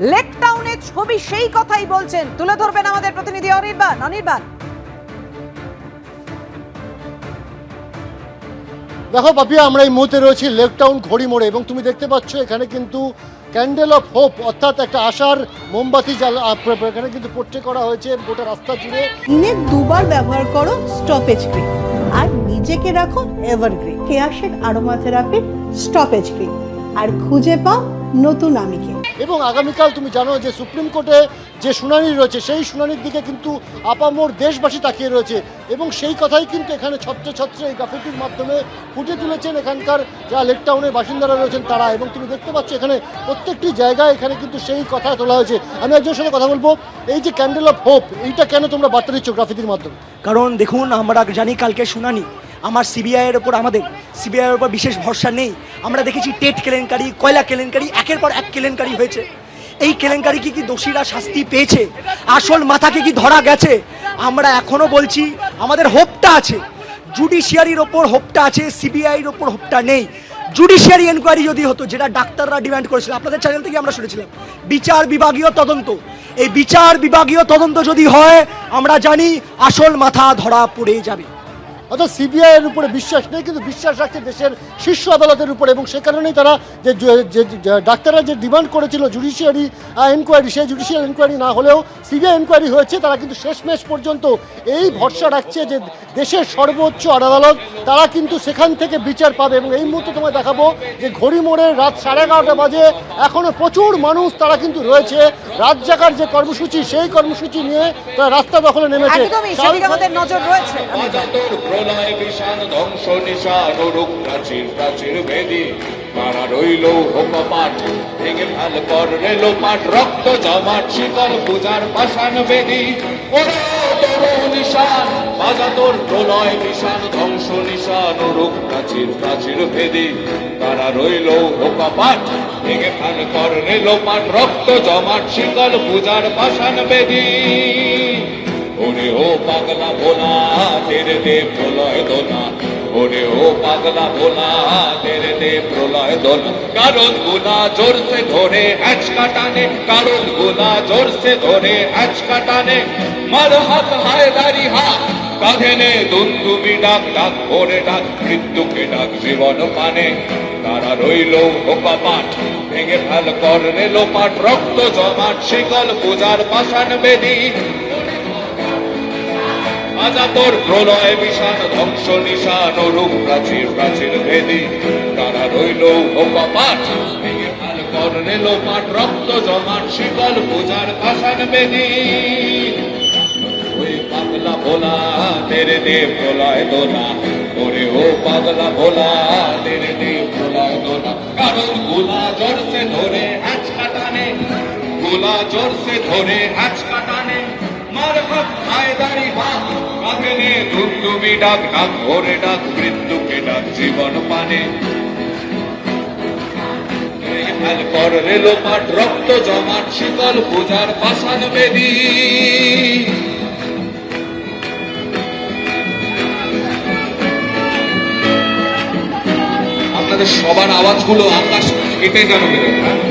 Lake টাউনের ছবি সেই কথাই বলছেন। তুলে ধরবেন আমাদের প্রতিনিধি অনির্বাণ। অনির্বাণ। দেখো পাপিয়া আমরা এই মুহূর্তে রয়েছি লেক টাউন ঘড়ি মোড়ে এবং তুমি দেখতে পাচ্ছ এখানে কিন্তু ক্যান্ডেল অফ হোপ অর্থাৎ একটা আশার মোমবাতি প্র- এখানে কিন্তু পোট্রে করা হয়েছে গোটা রাস্তা জুড়ে। দিনে দুবার ব্যবহার করো স্টপেজ ক্রিম আর নিজেকে রাখো এভারগ্রিন কেয়াশেড আরোমা থেরাপির স্টপেজ ক্রিম আর খুঁজে পাও নতুন আমিকে। এবং আগামীকাল তুমি জানো যে সুপ্রিম কোর্টে যে শুনানি রয়েছে, সেই শুনানির দিকে কিন্তু আপামোর দেশবাসী তাকিয়ে রয়েছে এবং সেই কথাই কিন্তু এখানে ছত্রে ছত্রে এই গ্রাফিটির মাধ্যমে ফুটে তুলেছেন এখানকার যারা লেক টাউনের বাসিন্দারা রয়েছেন তারা এবং তুমি দেখতে পাচ্ছ এখানে প্রত্যেকটি জায়গায় এখানে কিন্তু সেই কথা তোলা হয়েছে। আমি একজনের সাথে কথা বলব, এই যে ক্যান্ডেল অফ হোপ এইটা কেন তোমরা বার্তা দিচ্ছ গ্রাফিতির মাধ্যমে? কারণ দেখুন, আমরা জানি কালকে শুনানি। আমার সিবিআইয়ের ওপর আমাদের সিবিআইয়ের ওপর বিশেষ ভরসা নেই। আমরা দেখেছি টেট কেলেঙ্কারি, কয়লা কেলেঙ্কারি, একের পর এক কেলেঙ্কারি হয়েছে। এই কেলেঙ্কারি কি কি দোষীরা শাস্তি পেয়েছে? আসল মাথাকে কি ধরা গেছে? আমরা এখনও বলছি, আমাদের হোপটা আছে। জুডিশিয়ারির ওপর হোপটা আছে সিবিআইয়ের ওপর হোপটা নেই। জুডিশিয়ারি এনকোয়ারি যদি হতো, যেটা ডাক্তাররা ডিমান্ড করেছিল, আপনাদের চ্যানেল থেকে আমরা শুনেছিলাম, বিচার বিভাগীয় তদন্ত। এই বিচার বিভাগীয় তদন্ত যদি হয়, আমরা জানি আসল মাথা ধরা পড়ে যাবে। অর্থাৎ সিবিআই এর উপরে বিশ্বাস নেই, কিন্তু বিশ্বাস রাখছে দেশের শীর্ষ আদালতের উপরে এবং সে কারণেই তারা যে ডাক্তাররা যে ডিমান্ড করেছিল জুডিশিয়ারি এনকোয়ারি সেই জুডিশিয়াল এনকোয়ারি না হলেও সিবিআই এনকোয়ারি হয়েছে তারা কিন্তু শেষমেশ পর্যন্ত এই ভরসা রাখছে যে দেশের সর্বোচ্চ আদালত তারা কিন্তু সেখান থেকে বিচার পাবে। এবং এই মুহূর্তে তোমায় দেখাবো যে ঘড়ি মোড়ে রাত সাড়ে এগারোটা বাজে এখনও প্রচুর মানুষ তারা কিন্তু রয়েছে। রাত জাগার যে কর্মসূচি সেই কর্মসূচি নিয়ে তারা রাস্তা দখলে নেমেছে। নজর রয়েছে। ধ্বংস নিশান রূপ প্রাচীর প্রাচীর মারা রইল হোকপাট ভেঙে ফেল কর রেল পাট রক্ত জমাট শিকল পূজার পাষাণ বেদি। ওরে তরু নিশান বাজাতর প্রলয় নিশান ধ্বংস নিশান রূপ প্রাচীর প্রাচীর ভেদি। তারা রইল হোকপাট ভেঙে ফেল কর রেল পাট রক্ত জমাট শিকল পূজার পাষাণ বেদি। ওরে ও পাগলা ভোলা, তেরে দে প্রলয় দোলা ওরে ও পাগলা ভোলা তেরে দে প্রলয় দোলা। কারণগুলা জোরসে ধরে হ্যাচ কাটানে কারণগুলা জোরসে ধরে হ্যাচ কাটানে মার হাত হায় দাড়ি হাত, কাঁধে নে দুন্দুবি ডাক ডাক, ভোরে ডাক, মৃত্যুকে ডাক, জীবন পানে তারা রইল হোকা পাঠ, ভেঙে ফেল কর রেল পাঠ রক্ত জমাট, শিকল পূজার পাষাণ বেদী। আজাতর প্রলয় বিষাণ ধ্বংস নিশান রূপ প্রাচীর প্রাচীর ভেদি। তারা রইল হোপাপাঠ ভেঙে ফেল কর পাঠ রক্ত জমাট, শিকল পূজার ভাষান বেদি। ওই পাগলা ভোলা তেরে দে প্রলয় দোলা। ওরে ও পাগলা ভোলা তেরে দে প্রলয় দোলা। কারণগুলা জোরসে ধরে হ্যাচ কাটানে। গুলা জোরসে ধরে হ্যাচ কাটানে। ধুন্দুবি ডাক ডাক ভোরে ডাক, মৃত্যুকে ডাক জীবন রেলো পাট রক্ত জমাট, শীতল পূজার পাষাণ বেদী। আপনাদের সবার আওয়াজগুলো আকাশ কেটে যেন বেরোয়।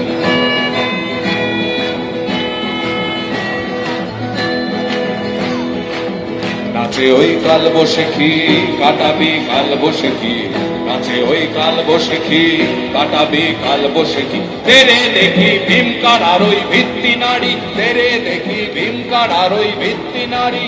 নাচে ওই কাল বসে কি কাটাবি কাল বসে কি? কাছে ওই কাল বসে কি কাটাবি কাল বসে কি? তেরে দেখি ভীমকার আর ওই ভিত্তি নারী। তেরে দেখি ভীমকার আর ওই ভিত্তি নারী।